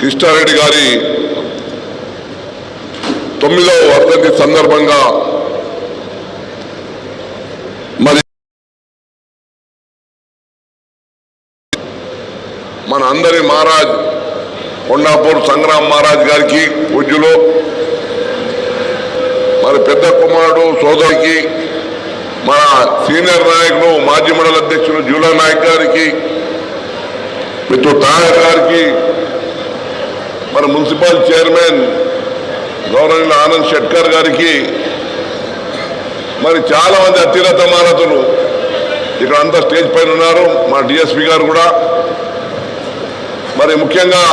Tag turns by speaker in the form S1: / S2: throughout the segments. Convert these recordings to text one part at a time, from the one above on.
S1: కృష్ణారెడ్డి గారి తొమ్మిదవ వర్ధంతి సందర్భంగా మరి మన అందరి మహారాజ్ కొండాపూర్ సంగ్రామ్ మహారాజ్ గారికి పూజ్యులు మరి పెద్ద కుమారుడు సోదరికి మన సీనియర్ నాయకుడు మాజీ మండల అధ్యక్షుడు జూలా నాయక్ గారికి మిత్రుడు తాయర్ గారికి మన మున్సిపల్ చైర్మన్ గౌరవనీయులు ఆనంద్ షెట్కర్ గారికి మరి చాలా మంది అత్యున్నత మానతులు ఇక్కడ అంతా స్టేజ్ పైన ఉన్నారు మా డిఎస్పి గారు కూడా. మరి ముఖ్యంగా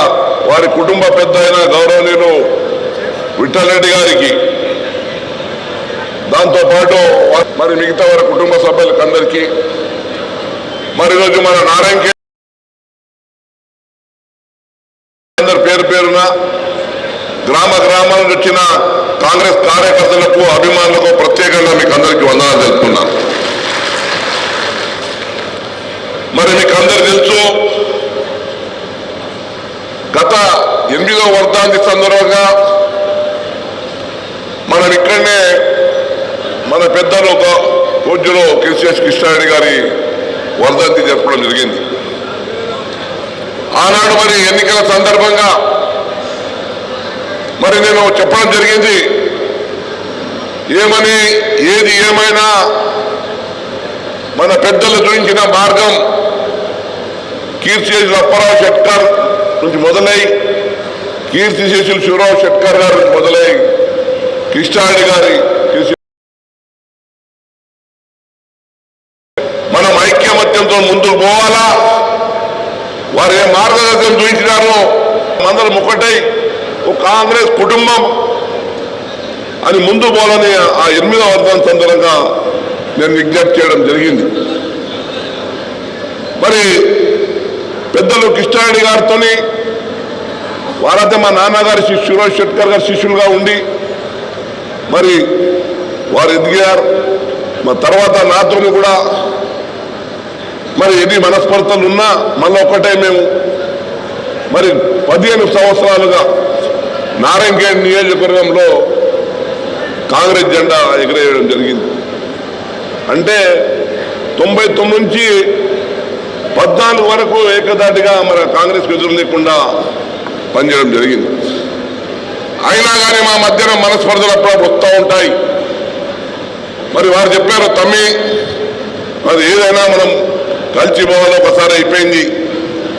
S1: వారి కుటుంబ పెద్ద అయిన గౌరవనీయులు విఠలరెడ్డి గారికి. దాంతో పాటు మరి మిగతా వారి కుటుంబ సభ్యులకు అందరికీ మరి ఈరోజు మన నారాయణ పేరున గ్రామ గ్రామాల నుంచి వచ్చిన కాంగ్రెస్ కార్యకర్తలకు అభిమానులకు ప్రత్యేకంగా మీకు అందరికీ వందనాలు తెలుపుతున్నాను మరి మీకు అందరు తెలుసు గత ఎనిమిదవ వర్ధాంతి సందర్భంగా మనం ఇక్కడనే మన పెద్దలు ఒక పూజ్యులు కెసిఎస్ కృష్ణారెడ్డి గారి వర్ధంతి జరపడం జరిగింది. ఆనాడు మరి ఎన్నికల సందర్భంగా మరి నేను చెప్పడం జరిగింది. ఏమని ఏది ఏమైనా మన పెద్దలు చూపించిన మార్గం కీర్తిశేషులు అప్పారావు షెట్కర్ నుంచి మొదలై కీర్తిశేషులు శివరావు షెట్కర్ గారి నుంచి మొదలై కృష్ణారెడ్డి గారి మనం ఐక్యమత్యంతో ముందుకు పోవాలా? వారు ఏ మార్గదర్శనం చూపించినారో? మందరం ఒకటై ఒక కాంగ్రెస్ కుటుంబం అని ముందు పోలని ఆ ఎనిమిదవ వర్ధం సందర్భంగా నేను విజ్ఞప్తి చేయడం జరిగింది. మరి పెద్దలు కృష్ణారెడ్డి గారితో వారైతే మా నాన్నగారి శిష్యులు షెట్కర్ గారి శిష్యులుగా ఉండి మరి వారు ఎదిగారు. మా తర్వాత నాతో కూడా మరి ఎన్ని మనస్పర్ధలు ఉన్నా మళ్ళీ ఒక్కటే మేము మరి పదిహేను సంవత్సరాలుగా నారాయణగేడ్ నియోజకవర్గంలో కాంగ్రెస్ జెండా ఎగరేయడం జరిగింది. అంటే తొంభై తొమ్మిది నుంచి పద్నాలుగు వరకు ఏకదాటిగా మన కాంగ్రెస్ ఎదురు లేకుండా పనిచేయడం జరిగింది. అయినా కానీ మా మధ్యన మనస్పర్ధలు అప్పుడప్పుడు వస్తూ ఉంటాయి. మరి వారు చెప్పారు తమ్మి మరి ఏదైనా మనం కలిసి పోవాలి ఒకసారి అయిపోయింది.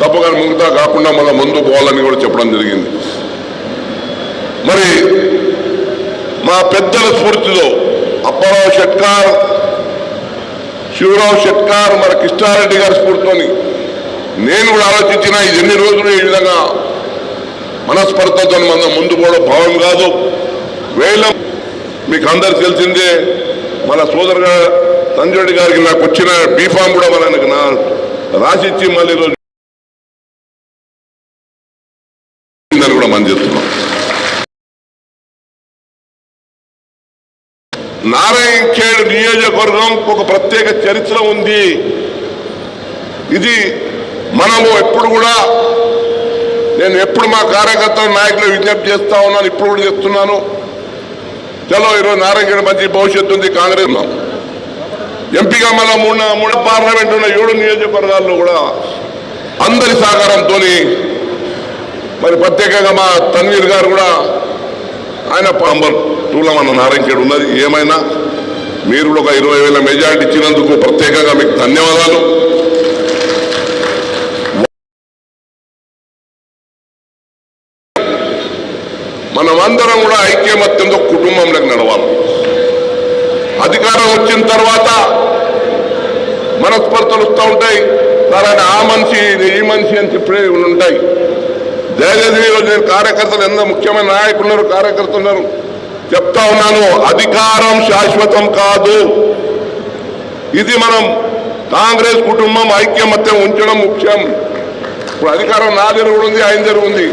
S1: తప్పగా ముందుతా కాకుండా మళ్ళీ ముందు పోవాలని కూడా చెప్పడం జరిగింది. మరి మా పెద్దల స్ఫూర్తిలో అప్పారావు షెట్కార్ శివరావు షెట్కార్ మరి కృష్ణారెడ్డి గారి స్ఫూర్తితోని నేను కూడా ఆలోచించిన ఇది ఎన్ని రోజులు ఈ విధంగా మనస్పర్ధతో మనం ముందు పోవడం భావం కాదు. వేళ మీకు అందరికి తెలిసిందే మన సోదరుగా సంజయ్ గారికి నాకు వచ్చిన బీఫామ్ కూడా మనకు నా రాసిచ్చి మళ్ళీ ఈరోజు కూడా మనం చేస్తున్నాం నారాయణ ఖేడ్ నియోజకవర్గం ఒక ప్రత్యేక చరిత్ర ఉంది. ఇది మనము ఎప్పుడు కూడా నేను ఎప్పుడు మా కార్యకర్తల నాయకులు విజ్ఞప్తి చేస్తా ఉన్నాను ఇప్పుడు కూడా చెప్తున్నాను. చలో ఈరోజు నారాయణ మంచి భవిష్యత్తు ఉంది కాంగ్రెస్ ఎంపీగా మళ్ళా మూడు మూడు పార్లమెంట్ ఉన్న ఏడు నియోజకవర్గాల్లో కూడా అందరి సహకారంతో మరి ప్రత్యేకంగా మా తన్వీర్ గారు కూడా ఆయన నంబర్ టూలో మన నారాయణఖేడ్ ఉన్నది. ఏమైనా మీరు కూడా ఒక ఇరవై వేల మెజారిటీ ఇచ్చినందుకు ప్రత్యేకంగా మీకు ధన్యవాదాలు. మనమందరం కూడా ఐక్యమత్యంతో కుటుంబంలోకి నడవాలి. అధికారం వచ్చిన తర్వాత మనస్పర్ధలు వస్తూ ఉంటాయి. సార్ ఆ మనిషి ఈ మనిషి అని చెప్పే ఉంటాయి. దయచేసి నేను కార్యకర్తలు ఎంత ముఖ్యమైన నాయకులు ఉన్నారు కార్యకర్తలు ఉన్నారు. చెప్తా ఉన్నాను. అధికారం శాశ్వతం కాదు. ఇది మనం కాంగ్రెస్ కుటుంబం ఐక్యమత్యం ఉంచడం ముఖ్యం. ఇప్పుడు అధికారం నా దగ్గర కూడా ఉంది ఆయన దగ్గర ఉంది.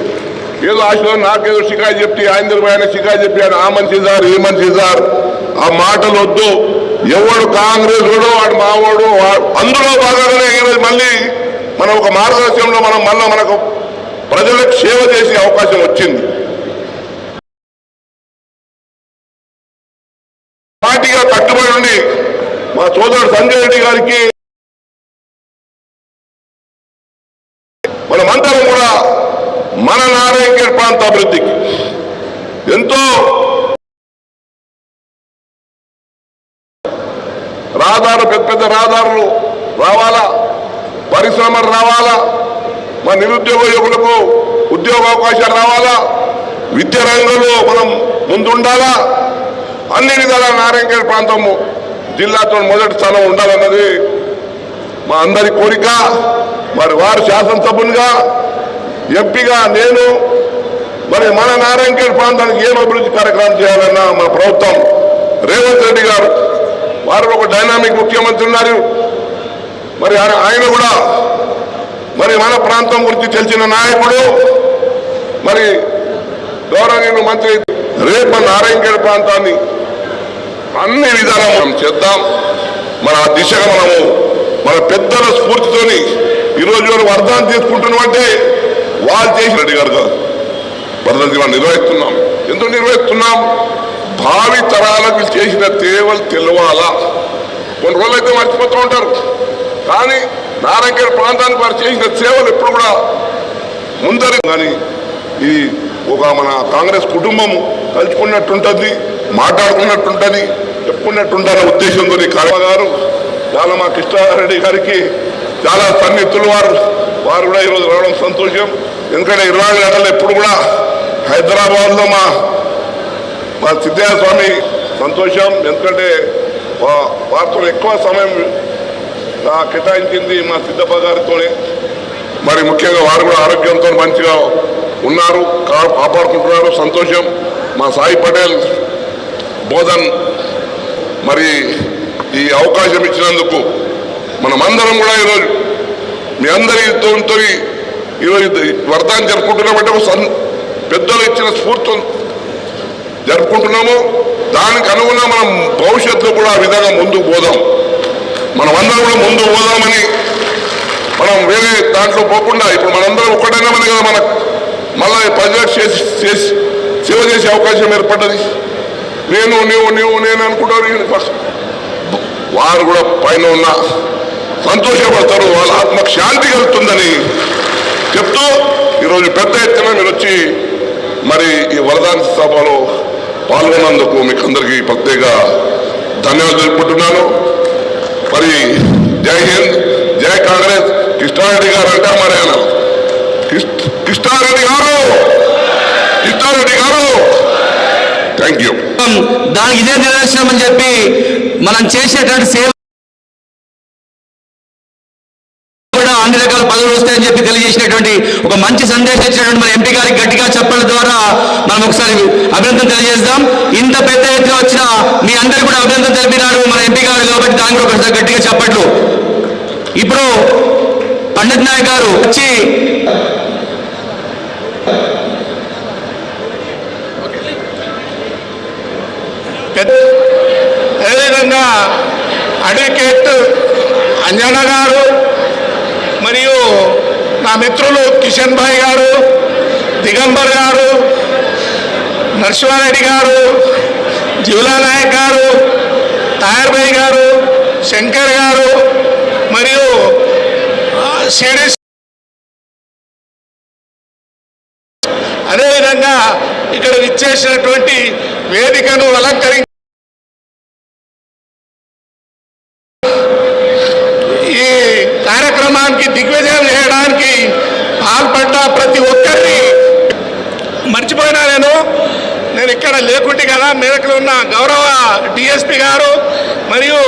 S1: ఏదో ఆశలో నాకేదో షికాయి చెప్పి ఆయన దగ్గర పోయి ఆయన షికాయి చెప్పి ఆయన ఆ మనిషి సార్ ఈ మనిషి సార్. ఆ మాటలు వద్దు. ఎవడు కాంగ్రెస్ వాడు వాడు మావాడు అందులో భాగంగానే ఈరోజు మళ్ళీ మనం ఒక మార్గదర్శనంలో మనం మళ్ళీ మనకు ప్రజలకు సేవ చేసే అవకాశం వచ్చింది పార్టీగా కట్టుబడి ఉండి మా సోదరుడు సంజయ్ రెడ్డి గారికి మనమందరం కూడా మన నారాయణఖేడ్ ప్రాంత అభివృద్ధికి ఎంతో రహదారు పెద్ద పెద్ద రహదారులు రావాలా? పరిశ్రమలు రావాలా? మన నిరుద్యోగ యువకులకు ఉద్యోగ అవకాశాలు రావాలా? విద్య రంగంలో మనం ముందుండాలా? అన్ని విధాల నారాయణఖేడ్ ప్రాంతము జిల్లాతో మొదటి స్థానం ఉండాలన్నది మా అందరి కోరిక మరి వారు శాసనసభ్యునిగా ఎంపీగా నేను మరి మన నారాయణఖేడ్ ప్రాంతానికి ఏం అభివృద్ధి కార్యక్రమం చేయాలన్నా మన ప్రభుత్వం రేవంత్ రెడ్డి గారు వారు ఒక డైనామిక్ ముఖ్యమంత్రి ఉన్నారు. మరి ఆయన- ఆయన కూడా మరి మన ప్రాంతం గురించి తెలిసిన నాయకుడు. మరి గౌరవనీయులు మంత్రి రేపు మన నారాయణఖేడ్ ప్రాంతాన్ని అన్ని విధానం మనం చేద్దాం. మన ఆ దిశగా మనము మన పెద్దల స్ఫూర్తితోని ఈరోజు మనం వరదాన్ని తీసుకుంటున్నామంటే వాళ్ళు చేసిన రెడ్డి గారు కాదు. వర్ధంతి మనం నిర్వహిస్తున్నాం. ఎందుకు నిర్వహిస్తున్నాం? భావి తరాలకు చేసిన తేవలు తెలవాలా? కొన్ని రోజులైతే మర్చిపోతూ ఉంటారు. కానీ నారాయణ ప్రాంతానికి వారు చేసిన సేవలు ఎప్పుడు కూడా ముందరి కానీ ఇది ఒక మన కాంగ్రెస్ కుటుంబము కలుసుకున్నట్టుంటుంది మాట్లాడుకున్నట్టుంటుంది. చెప్పుకున్నట్టుండాలనే ఉద్దేశంతో కడవ గారు చాలా మా కృష్ణారెడ్డి గారికి చాలా సన్నిహితులు వారు. వారు కూడా ఈరోజు రావడం సంతోషం. ఎందుకంటే ఇరవై నాలుగు గంటలు ఎప్పుడు కూడా హైదరాబాద్లో మా మా సిద్ధయ్య స్వామి సంతోషం. ఎందుకంటే వారితో ఎక్కువ సమయం ఆ, కేటాయించింది మా సిద్ధప్ప గారితోనే. మరి ముఖ్యంగా వారు కూడా ఆరోగ్యంతో మంచిగా ఉన్నారు కా- కాపాడుకుంటున్నారు. సంతోషం. మా సాయి పటేల్ బోధన్ మరి ఈ అవకాశం ఇచ్చినందుకు మనమందరం కూడా ఈరోజు మీ అందరితో ఈరోజు వర్ధాన్ని జరుపుకుంటున్నామంటే ఒక సన్ పెద్దలు ఇచ్చిన స్ఫూర్తి జరుపుకుంటున్నాము. దానికి అనుగుణంగా మనం భవిష్యత్తులో కూడా ఆ విధంగా ముందుకు పోదాం. మనమందరం కూడా ముందుకు పోదామని మనం వేరే దాంట్లో పోకుండా ఇప్పుడు మనందరం ఒక్కటైనా మంది కదా మన మళ్ళీ ప్రజలకు చేసి చేసి సేవ చేసే అవకాశం ఏర్పడ్డది. నేను నీవు నీవు నేను అనుకుంటారు ఫస్ట్. వారు కూడా పైన ఉన్న సంతోషపడతారు వాళ్ళ ఆత్మకు శాంతి కలుగుతుందని చెప్తూ ఈరోజు పెద్ద ఎత్తున మీరు వచ్చి మరి ఈ వరదాన సభలో పాల్గొన్నందుకు మీకు అందరికీ ప్రత్యేక ధన్యవాదాలు తెలుపుకుంటున్నాను. మరి జై హింద్ జై కాంగ్రెస్. కృష్ణారెడ్డి గారు అంటే మరి ఆయన. కృష్ణారెడ్డి గారు! కృష్ణారెడ్డి గారు! Thank you.
S2: దానికి ఇదే నిదర్శనం అని చెప్పి మనం చేసేటువంటి సేవ కూడా అన్ని రకాల పదవులు వస్తాయని చెప్పి తెలియజేసినటువంటి ఒక మంచి సందేశం ఇచ్చినటువంటి మన ఎంపీ గారికి గట్టిగా చెప్పడం ద్వారా మనం ఒకసారి అభినందన తెలియజేద్దాం. ఇంత పెద్ద ఎత్తున వచ్చిన మీ అందరు కూడా అభినందన తెలిపినారు మన ఎంపీ గారు కాబట్టి దానికి ఒకసారి గట్టిగా చెప్పట్లు. ఇప్పుడు పండిత్ నాయక్ గారు వచ్చి
S3: అదేవిధంగా అడ్వకేట్ అంజన గారు మరియు నా మిత్రులు కిషన్ భాయ్ గారు దిగంబర్ గారు నరసింహారెడ్డి గారు జీవులా నాయక్ గారు తాయర్ భాయ్ గారు శంకర్ గారు మరియు ఆ, అదేవిధంగా ఇక్కడ విచ్చేసినటువంటి వేదికను అలంకరించి మేరకులు ఉన్న గౌరవ డిఎస్పి గారు మరియు